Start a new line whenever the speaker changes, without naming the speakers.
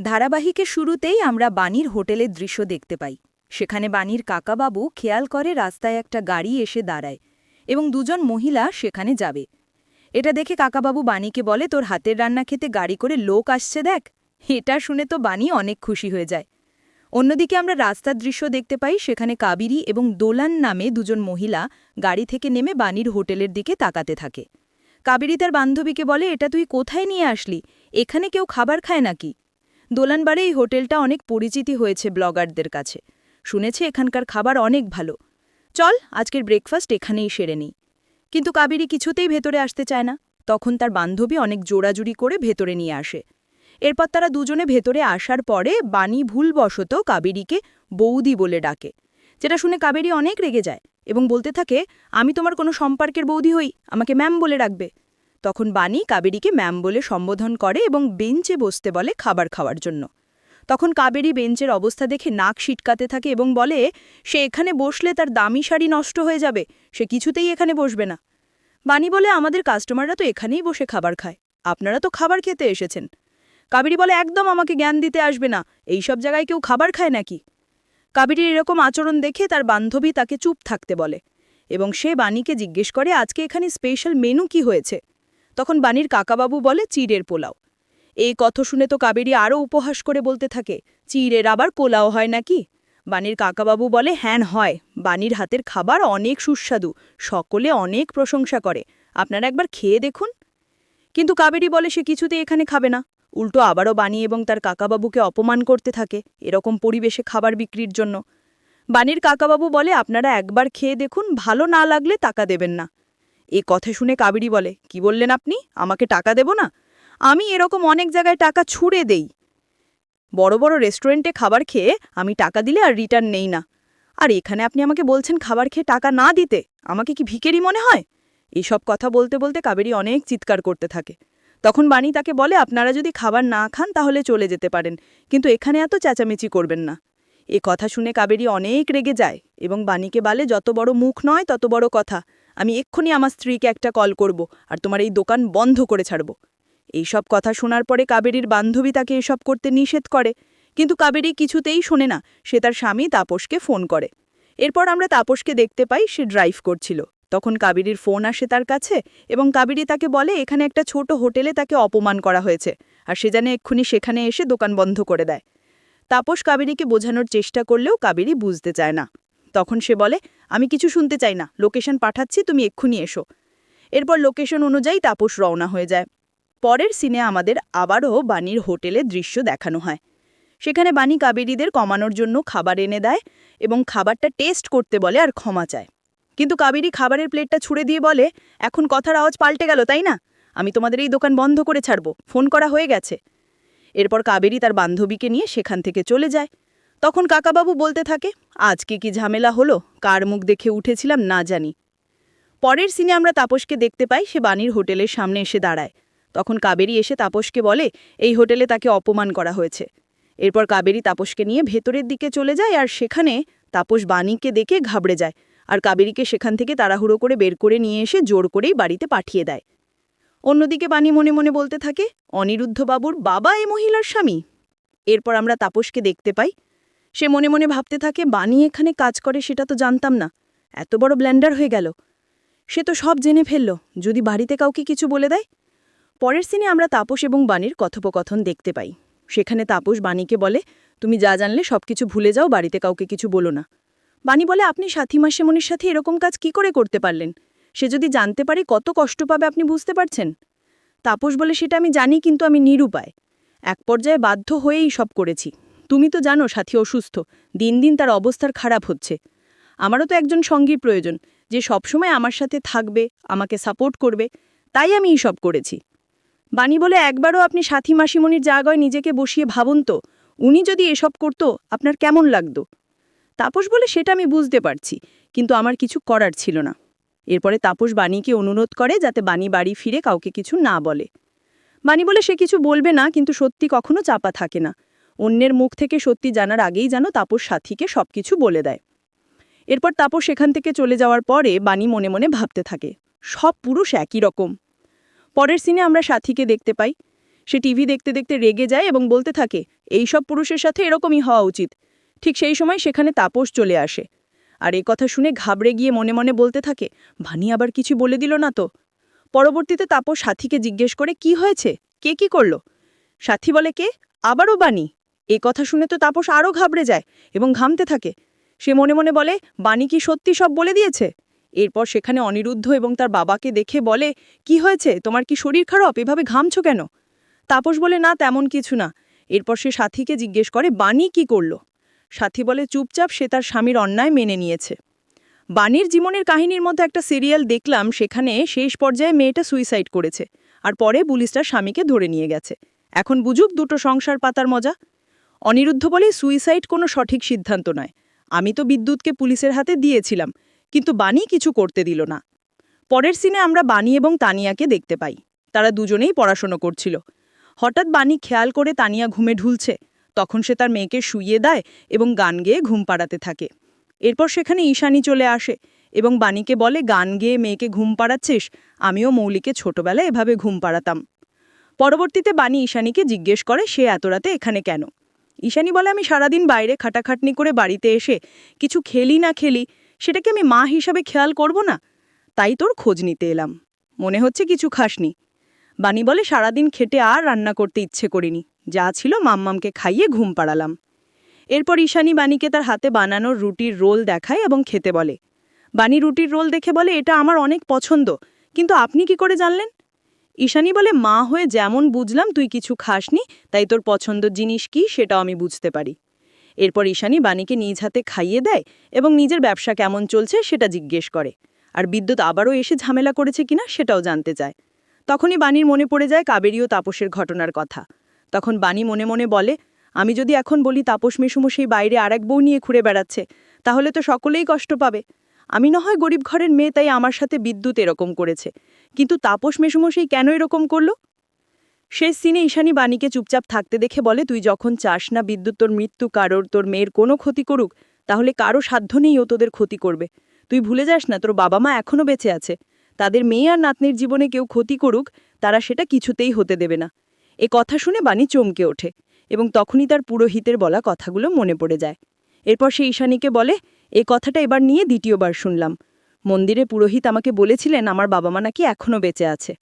ধারাবাহিকের শুরুতেই আমরা বাণীর হোটেলের দৃশ্য দেখতে পাই। সেখানে বাণীর কাকাবাবু খেয়াল করে রাস্তায় একটা গাড়ি এসে দাঁড়ায় এবং দুজন মহিলা সেখানে যাবে। এটা দেখে কাকাবাবু বাণীকে বলে, তোর হাতের রান্না খেতে গাড়ি করে লোক আসছে দেখ। এটা শুনে তো বাণী অনেক খুশি হয়ে যায়। অন্যদিকে আমরা রাস্তার দৃশ্য দেখতে পাই, সেখানে কাবেরী এবং দোলান নামে দুজন মহিলা গাড়ি থেকে নেমে বাণীর হোটেলের দিকে তাকাতে থাকে। কাবেরী তার বান্ধবীকে বলে, এটা তুই কোথায় নিয়ে আসলি? এখানে কেউ খাবার খায় নাকি? দোলানবারে এই হোটেলটা অনেক পরিচিতি হয়েছে ব্লগারদের কাছে। শুনেছে এখানকার খাবার অনেক ভালো। চল, আজকের ব্রেকফাস্ট এখানেই সেরে নিই। কিন্তু কাবেরী কিছুতেই ভেতরে আসতে চায় না। তখন তার বান্ধবী অনেক জোড়াজুড়ি করে ভেতরে নিয়ে আসে। এরপর তারা দুজনে ভেতরে আসার পরে বাণী ভুলবশত কাবেরীকে বৌদি বলে ডাকে, যেটা শুনে কাবেরী অনেক রেগে যায় এবং বলতে থাকে, আমি তোমার কোনো সম্পর্কের বৌদি হই, আমাকে ম্যাম বলে রাখবে তখন বাণী কাবেরীকে ম্যাম বলে সম্বোধন করে এবং বেঞ্চে বসতে বলে খাবার খাওয়ার জন্য। তখন কাবেরী বেঞ্চের অবস্থা দেখে নাক সিটকাতে থাকে এবং বলে, সে এখানে বসলে তার দামি শাড়ি নষ্ট হয়ে যাবে, সে কিছুতেই এখানে বসবে না। বাণী বলে, আমাদের কাস্টমাররা তো এখানেই বসে খাবার খায়, আপনারা তো খাবার খেতে এসেছেন। কাবেরী বলে, একদম আমাকে জ্ঞান দিতে আসবে না এই সব জায়গায় কেউ খাবার খায় নাকি? কাবেরীর এরকম আচরণ দেখে তার বান্ধবী তাকে চুপ থাকতে বলে এবং সে বাণীকে জিজ্ঞেস করে, আজকে এখানে স্পেশাল মেনু কি হয়েছে? তখন বাণীর কাকাবাবু বলে চিড়ের পোলাও। এই কথা শুনে তো কাবেরী আরও উপহাস করে বলতে থাকে চিড়ের আবার পোলাও হয় নাকি? বাণীর কাকাবাবু বলে হ্যান হয়। বাণীর হাতের খাবার অনেক সুস্বাদু, সকলে অনেক প্রশংসা করে। আপনারা একবার খেয়ে দেখুন। কিন্তু কাবেরী বলে, সে কিছুতে এখানে খাবে না। উল্টো আবারও বাণী এবং তার কাকাবাবুকে অপমান করতে থাকে, এরকম পরিবেশে খাবার বিক্রির জন্য। বাণীর কাকাবাবু বলে, আপনারা একবার খেয়ে দেখুন, ভালো না লাগলে টাকা দেবেন না। এ কথা শুনে কাবেরী বলে, কি বললেন আপনি? আমাকে টাকা দেব না? আমি এরকম অনেক জায়গায় টাকা ছুঁড়ে দেই। বড় বড় রেস্টুরেন্টে খাবার খেয়ে আমি টাকা দিলে আর রিটার্ন নেই না। আর এখানে আপনি আমাকে বলছেন খাবার খেয়ে টাকা না দিতে, আমাকে কি ভিকেরি মনে হয়? এসব কথা বলতে বলতে কাবেরী অনেক চিৎকার করতে থাকে। তখন বাণী তাকে বলে, আপনারা যদি খাবার না খান তাহলে চলে যেতে পারেন, কিন্তু এখানে এত চেঁচামেচি করবেন না। এ কথা শুনে কাবেরী অনেক রেগে যায় এবং বাণীকে বলে, যত বড় মুখ নয় তত বড় কথা। আমি এক্ষুনি আমার স্ত্রীকে একটা কল করব আর তোমার এই দোকান বন্ধ করে ছাড়ব। এইসব কথা শোনার পরে কাবেরীর বান্ধবী তাকে এসব করতে নিষেধ করে। কিন্তু কাবেরী কিছুতেই শোনে না, সে তার স্বামী তাপসকে ফোন করে। এরপর আমরা তাপসকে দেখতে পাই সে ড্রাইভ করছিল। তখন কাবেরীর ফোন আসে তার কাছে এবং কাবেরী তাকে বলে, এখানে একটা ছোট হোটেলে তাকে অপমান করা হয়েছে আর সে যেন এক্ষুনি সেখানে এসে দোকান বন্ধ করে দেয়। তাপস কাবেরীকে বোঝানোর চেষ্টা করলেও কাবেরী বুঝতে চায় না। তখন সে বলে, আমি কিছু শুনতে চাই না, লোকেশন পাঠাচ্ছি, তুমি এক্ষুনি এসো। এরপর লোকেশন অনুযায়ী তাপস রওনা হয়ে যায়। পরের সিনে আমাদের আবারও বাণীর হোটেলে দৃশ্য দেখানো হয়। সেখানে বাণী কাবেরীদের কমানোর জন্য খাবার এনে দেয় এবং খাবারটা টেস্ট করতে বলে আর ক্ষমা চায়। কিন্তু কাবেরী খাবারের প্লেটটা ছুড়ে দিয়ে বলে, এখন কথার আওয়াজ পাল্টে গেল, তাই না? আমি তোমাদের এই দোকান বন্ধ করে ছাড়ব, ফোন করা হয়ে গেছে। এরপর কাবেরী তার বান্ধবীকে নিয়ে সেখান থেকে চলে যায়। তখন কাকাবাবু বলতে থাকে, আজকে কি ঝামেলা হলো? কার মুখ দেখে উঠেছিলাম না জানি। পরের সিনে আমরা তাপসকে দেখতে পাই, সে বাণীর হোটেলের সামনে এসে দাঁড়ায়। তখন কাবেরী এসে তাপসকে বলে, এই হোটেলে তাকে অপমান করা হয়েছে। এরপর কাবেরী তাপসকে নিয়ে ভেতরের দিকে চলে যায় আর সেখানে তাপস বাণীকে দেখে ঘাবড়ে যায় আর কাবেরীকে সেখান থেকে তাড়াহুড়ো করে বের করে নিয়ে এসে জোর করেই বাড়িতে পাঠিয়ে দেয়। অন্যদিকে বাণী মনে মনে বলতে থাকে, অনিরুদ্ধবাবুর বাবা এ মহিলার স্বামী? এরপর আমরা তাপসকে দেখতে পাই সে মনে মনে ভাবতে থাকে বাণী এখানে কাজ করে সেটা তো জানতাম না। এত বড় ব্ল্যান্ডার হয়ে গেল। সে তো সব জেনে ফেলল, যদি বাড়িতে কাউকে কিছু বলে দেয়? পরের সিনে আমরা তাপস এবং বাণীর কথোপকথন দেখতে পাই। সেখানে তাপস বাণীকে বলে, তুমি যা জানলে সব কিছু ভুলে যাও, বাড়িতে কাউকে কিছু বলো না। বাণী বলে, আপনি সাথী মাসেমনির সাথে এরকম কাজ কি করে করতে পারলেন? সে যদি জানতে পারে, কত কষ্ট পাবে আপনি বুঝতে পারছেন? তাপস বলে, সেটা আমি জানি, কিন্তু আমি নিরুপায়। এক পর্যায়ে বাধ্য হয়েই সব করেছি। তুমি তো জানো সাথী অসুস্থ, দিন দিন তার অবস্থার খারাপ হচ্ছে। আমারও তো একজন সঙ্গীর প্রয়োজন, যে সবসময় আমার সাথে থাকবে, আমাকে সাপোর্ট করবে, তাই আমি সব করেছি। বাণী বলে, একবারও আপনি সাথী মাসিমণির জায়গায় নিজেকে বসিয়ে ভাবুন তো, উনি যদি এসব করত, আপনার কেমন লাগতো? তাপস বলে, সেটা আমি বুঝতে পারছি, কিন্তু আমার কিছু করার ছিল না। এরপরে তাপস বাণীকে অনুরোধ করে, যাতে বাণী বাড়ি ফিরে কাউকে কিছু না বলে। বাণী বলে, সে কিছু বলবে না, কিন্তু সত্যি কখনো চাপা থাকে না। অন্যের মুখ থেকে সত্যি জানার আগেই যেন তাপস সাথীকে সবকিছু বলে দেয়। এরপর তাপস সেখান থেকে চলে যাওয়ার পরে বাণী মনে মনে ভাবতে থাকে, সব পুরুষ একই রকম। পরের সিনে আমরা সাথীকে দেখতে পাই।
সে টিভি দেখতে দেখতে রেগে যায় এবং বলতে থাকে, এই সব পুরুষের সাথে এরকমই হওয়া উচিত। ঠিক সেই সময় সেখানে তাপস চলে আসে। আর এই কথা শুনে ঘাবড়ে গিয়ে মনে মনে বলতে থাকে ভানি আবার কিছু বলে দিল না তো? পরবর্তীতে তাপস সাথীকে জিজ্ঞেস করে, কি হয়েছে? কে কি করল? সাথী বলে, কে? আবারও বাণী? এ কথা শুনে তো তাপস আরও ঘাবড়ে যায় এবং ঘামতে থাকে। সে মনে মনে বলে, বাণী কি সত্যি সব বলে দিয়েছে? এরপর সেখানে অনিরুদ্ধ এবং তার বাবাকে দেখে বলে, কি হয়েছে? তোমার কি শরীর খারাপ? এভাবে ঘামছো কেন? তাপস বলে, না, তেমন কিছু না। এরপর সে সাথীকে জিজ্ঞেস করে, বাণী কি করল? সাথী বলে, চুপচাপ সে তার স্বামীর অন্যায় মেনে নিয়েছে। বাণীর জীবনের কাহিনীর মধ্যে একটা সিরিয়াল দেখলাম, সেখানে শেষ পর্যায়ে মেয়েটা সুইসাইড করেছে, আর পরে পুলিশটা স্বামীকে ধরে নিয়ে গেছে। এখন বুঝুক, দুটো সংসার পাতার মজা। অনিরুদ্ধ বলে সুইসাইড কোনো সঠিক সিদ্ধান্ত নয়। আমি তো বিদ্যুৎকে পুলিশের হাতে দিয়েছিলাম, কিন্তু বাণী কিছু করতে দিল না। পরের সিনে আমরা বাণী এবং তানিয়াকে দেখতে পাই। তারা দুজনেই পড়াশোনা করছিল। হঠাৎ বাণী খেয়াল করে তানিয়া ঘুমে ঢুলছে। তখন সে তার মেয়েকে শুইয়ে দেয় এবং গান গেয়ে ঘুম পাড়াতে থাকে। এরপর সেখানে ঈশানী চলে আসে এবং বাণীকে বলে, গান গেয়ে মেয়েকে ঘুম পাড়াচ্ছিস? আমিও মৌলিকে ছোটবেলায় এভাবে ঘুম পাড়াতাম। পরবর্তীতে বাণী ঈশানীকে জিজ্ঞেস করে, সে এত রাতে এখানে কেন? ঈশানী বলে, আমি সারাদিন বাইরে খাটাখাটনি করে বাড়িতে এসে কিছু খেলি না খেলি, সেটাকে আমি মা হিসাবে খেয়াল করব না? তাই তোর খোঁজ নিতে এলাম। মনে হচ্ছে কিছু খাসনি। বাণী বলে, সারাদিন খেটে আর রান্না করতে ইচ্ছে করিনি। যা ছিল মাম্মামকে খাইয়ে ঘুম পাড়ালাম। এরপর ঈশানী বাণীকে তার হাতে বানানোর রুটির রোল দেখায় এবং খেতে বলে। বাণী রুটির রোল দেখে বলে, এটা আমার অনেক পছন্দ, কিন্তু আপনি কি করে জানলেন? ঈশানী বলে, মা হয়ে যেমন বুঝলাম তুই কিছু খাসনি, তাই তোর পছন্দ জিনিস কি সেটাও আমি বুঝতে পারি। এরপর ঈশানী বাণীকে নিজ হাতে খাইয়ে দেয় এবং নিজের ব্যবসা কেমন চলছে সেটা জিজ্ঞেস করে। আর বিদ্যুৎ আবারও এসে ঝামেলা করেছে কিনা সেটাও জানতে চায়। তখনই বাণীর মনে পড়ে যায় কাবেরী ও তাপসের ঘটনার কথা। তখন বাণী মনে মনে বলে, আমি যদি এখন বলি তাপস মেশুমো সেই বাইরে আর এক বউ নিয়ে ঘুরে বেড়াচ্ছে, তাহলে তো সকলেই কষ্ট পাবে। আমি না হয় গরিব ঘরের মেয়ে, তাই আমার সাথে বিদ্যুৎ এরকম করেছে। কিন্তু তাপস মেশুমশাই কেন এরকম করল? শেষ সিনে ঈশানী বাণীকে চুপচাপ থাকতে দেখে বলে, তুই যখন চাস না বিদ্যুৎ তোর মৃত্যু, কারোর তোর মেয়ের কোনো ক্ষতি করুক, তাহলে কারও সাধ্য নেই ও তোদের ক্ষতি করবে। তুই ভুলে যাস না, তোর বাবা মা এখনও বেঁচে আছে। তাদের মেয়ে আর নাতনির জীবনে কেউ ক্ষতি করুক, তারা সেটা কিছুতেই হতে দেবে না। এ কথা শুনে বাণী চমকে ওঠে এবং তখনই তার পুরোহিতের বলা কথাগুলো মনে পড়ে যায়। এরপর সে ঈশানীকে বলে এ কথাটা এবার নিয়ে দ্বিতীয়বার শুনলাম। মন্দিরে পুরোহিত আমাকে বলেছিলেন, আমার বাবা মা নাকি এখনও বেঁচে আছে।